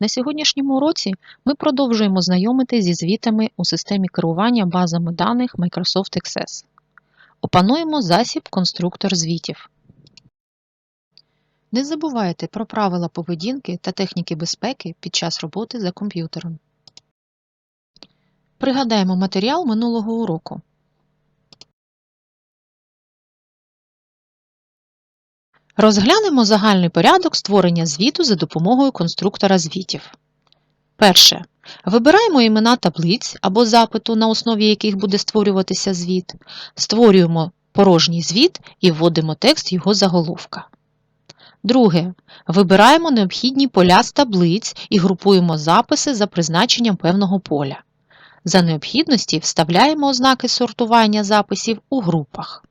На сьогоднішньому уроці ми продовжуємо знайомити зі звітами у системі керування базами даних Microsoft Access. Опануємо засіб конструктор звітів. Не забувайте про правила поведінки та техніки безпеки під час роботи за комп'ютером. Пригадаємо матеріал минулого уроку. Розглянемо загальний порядок створення звіту за допомогою конструктора звітів. Перше. Вибираємо імена таблиць або запиту, на основі яких буде створюватися звіт. Створюємо порожній звіт і вводимо текст його заголовка. Друге. Вибираємо необхідні поля з таблиць і групуємо записи за призначенням певного поля. За необхідності вставляємо ознаки сортування записів у групах.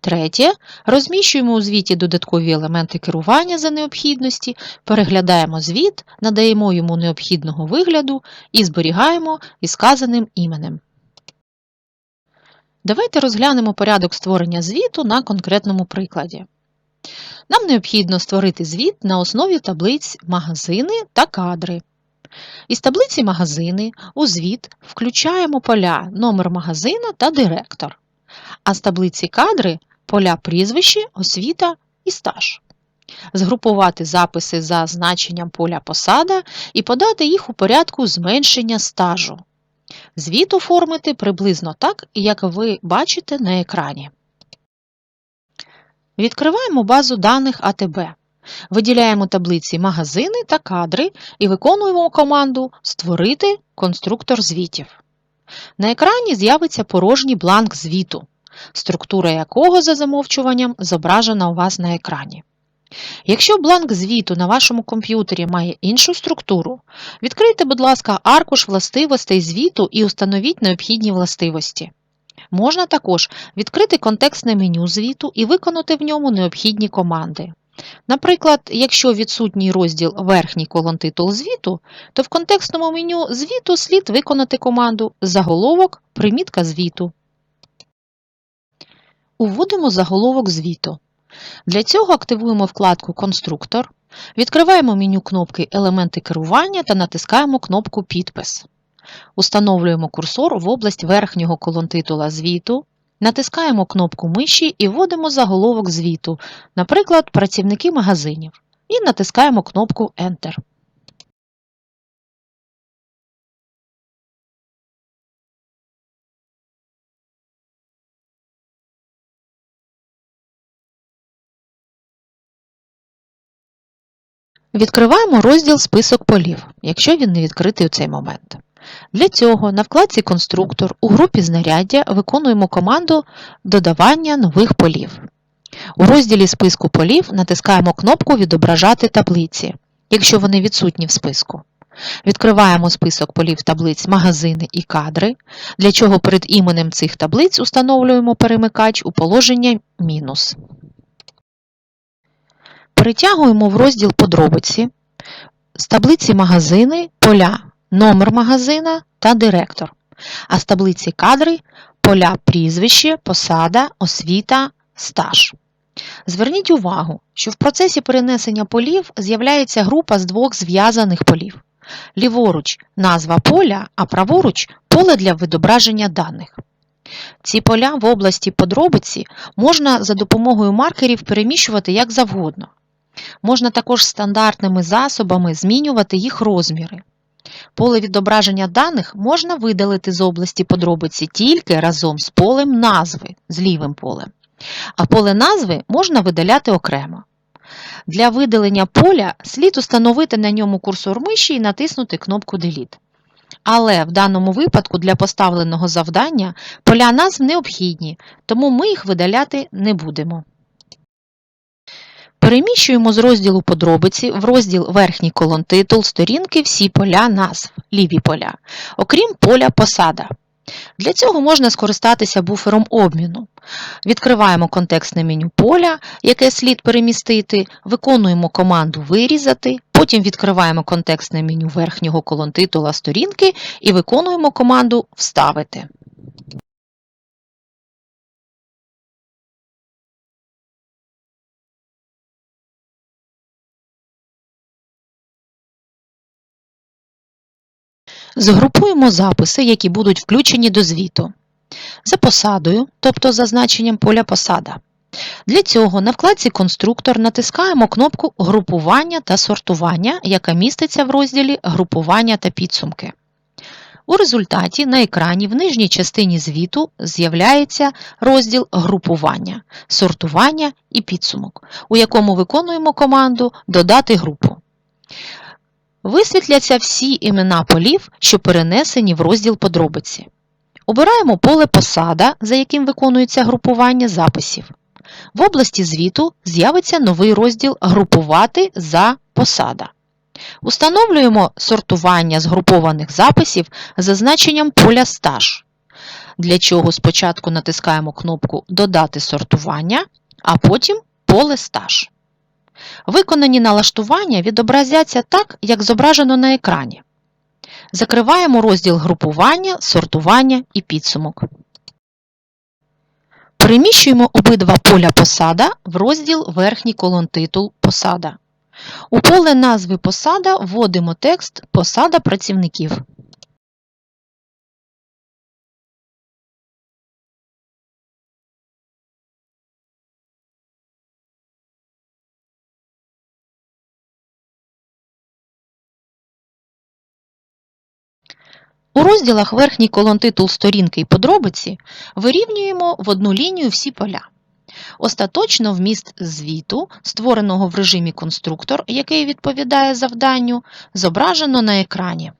Третє. Розміщуємо у звіті додаткові елементи керування за необхідності, переглядаємо звіт, надаємо йому необхідного вигляду і зберігаємо із сказаним іменем. Давайте розглянемо порядок створення звіту на конкретному прикладі. Нам необхідно створити звіт на основі таблиць магазини та кадри. Із таблиці магазини у звіт включаємо поля номер магазина та директор, а з таблиці кадри поля прізвище, освіта і стаж. Згрупувати записи за значенням поля посада і подати їх у порядку зменшення стажу. Звіт оформити приблизно так, як ви бачите на екрані. Відкриваємо базу даних АТБ. Виділяємо таблиці магазини та кадри і виконуємо команду Створити конструктор звітів. На екрані з'явиться порожній бланк звіту, структура якого за замовчуванням зображена у вас на екрані. Якщо бланк звіту на вашому комп'ютері має іншу структуру, відкрийте, будь ласка, аркуш властивостей звіту і установіть необхідні властивості. Можна також відкрити контекстне меню звіту і виконати в ньому необхідні команди. Наприклад, якщо відсутній розділ верхній колон титул звіту, то в контекстному меню звіту слід виконати команду Заголовок примітка звіту. Уводимо заголовок звіту. Для цього активуємо вкладку Конструктор, відкриваємо меню кнопки Елементи керування та натискаємо кнопку Підпис. Установлюємо курсор в область верхнього колонтитула звіту, натискаємо кнопку миші і вводимо заголовок звіту, наприклад, працівники магазинів, і натискаємо кнопку Enter. Відкриваємо розділ Список полів, якщо він не відкритий у цей момент. Для цього на вкладці Конструктор у групі знаряддя виконуємо команду Додавання нових полів. У розділі списку полів натискаємо кнопку Відображати таблиці, якщо вони відсутні в списку. Відкриваємо список полів таблиць магазини і кадри, для чого перед іменем цих таблиць установлюємо перемикач у положення мінус. Перетягуємо в розділ Подробиці з таблиці магазини поля номер магазина та директор, а з таблиці кадри поля прізвище, посада, освіта, стаж. Зверніть увагу, що в процесі перенесення полів з'являється група з двох зв'язаних полів. Ліворуч назва поля, а праворуч поле для відображення даних. Ці поля в області подробиці можна за допомогою маркерів переміщувати як завгодно. Можна також стандартними засобами змінювати їх розміри. Поле відображення даних можна видалити з області подробиці тільки разом з полем назви, з лівим полем. А поле назви можна видаляти окремо. Для видалення поля слід установити на ньому курсор миші і натиснути кнопку Delete. Але в даному випадку для поставленого завдання поля назв необхідні, тому ми їх видаляти не будемо. Переміщуємо з розділу подробиці в розділ верхній колон титул сторінки всі поля назв, ліві поля, окрім поля посада. Для цього можна скористатися буфером обміну. Відкриваємо контекстне меню поля, яке слід перемістити, виконуємо команду Вирізати, потім відкриваємо контекстне меню верхнього колон титула сторінки і виконуємо команду Вставити. Згрупуємо записи, які будуть включені до звіту. За посадою, тобто за значенням поля посада. Для цього на вкладці Конструктор натискаємо кнопку Групування та сортування, яка міститься в розділі Групування та підсумки. У результаті на екрані в нижній частині звіту з'являється розділ Групування, сортування і підсумок, у якому виконуємо команду Додати групу. Висвітляться всі імена полів, що перенесені в розділ подробиці. Обираємо поле посада, за яким виконується групування записів. В області звіту з'явиться новий розділ Групувати за посада. Установлюємо сортування згрупованих записів за значенням поля стаж. Для чого спочатку натискаємо кнопку Додати сортування, а потім поле стаж. Виконані налаштування відобразяться так, як зображено на екрані. Закриваємо розділ групування, сортування і підсумок. Переміщуємо обидва поля посада в розділ Верхній колон титул Посада. У поле назви посада вводимо текст Посада працівників. У розділах Верхній колон титул сторінки і подробиці вирівнюємо в одну лінію всі поля. Остаточно вміст звіту, створеного в режимі конструктор, який відповідає завданню, зображено на екрані.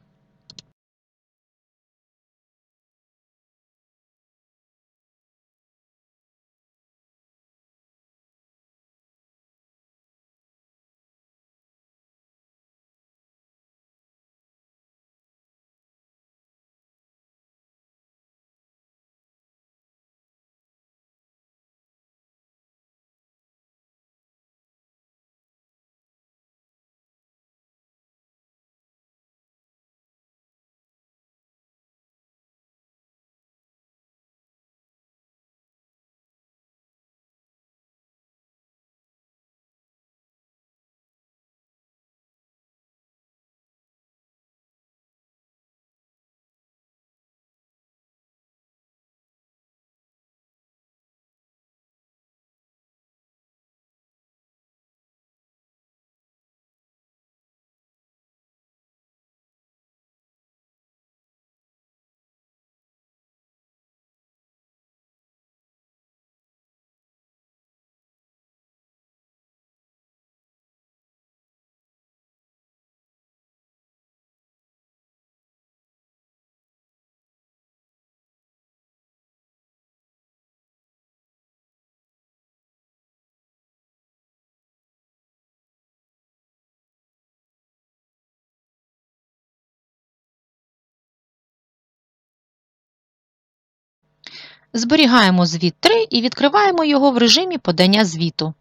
Зберігаємо звіт 3 і відкриваємо його в режимі подання звіту.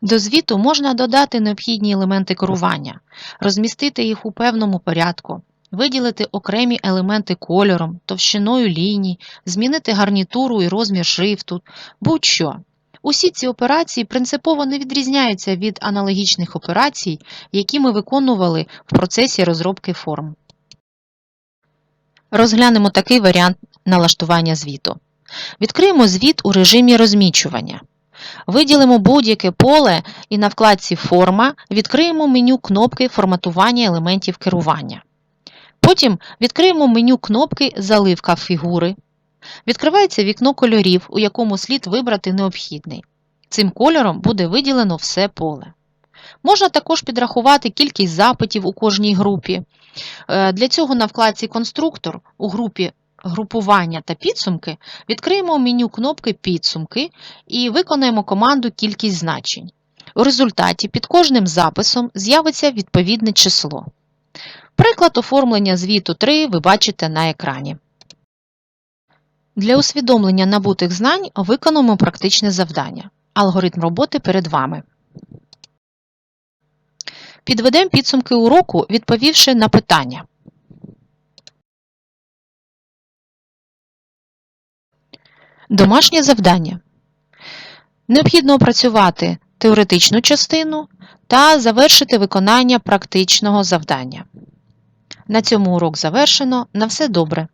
До звіту можна додати необхідні елементи керування, розмістити їх у певному порядку, виділити окремі елементи кольором, товщиною ліній, змінити гарнітуру і розмір шрифту, будь-що. Усі ці операції принципово не відрізняються від аналогічних операцій, які ми виконували в процесі розробки форм. Розглянемо такий варіант налаштування звіту. Відкриємо звіт у режимі розмічування. Виділимо будь-яке поле і на вкладці Форма відкриємо меню кнопки форматування елементів керування. Потім відкриємо меню кнопки Заливка фігури. Відкривається вікно кольорів, у якому слід вибрати необхідний. Цим кольором буде виділено все поле. Можна також підрахувати кількість запитів у кожній групі. Е, Для цього на вкладці Конструктор у групі Групування та підсумки відкриємо меню кнопки Підсумки і виконаємо команду Кількість значень. У результаті під кожним записом з'явиться відповідне число. Приклад оформлення звіту 3 ви бачите на екрані. Для усвідомлення набутих знань виконуємо практичне завдання. Алгоритм роботи перед вами. Підведемо підсумки уроку, відповівши на питання. Домашнє завдання. Необхідно опрацювати теоретичну частину та завершити виконання практичного завдання. На цьому урок завершено. На все добре!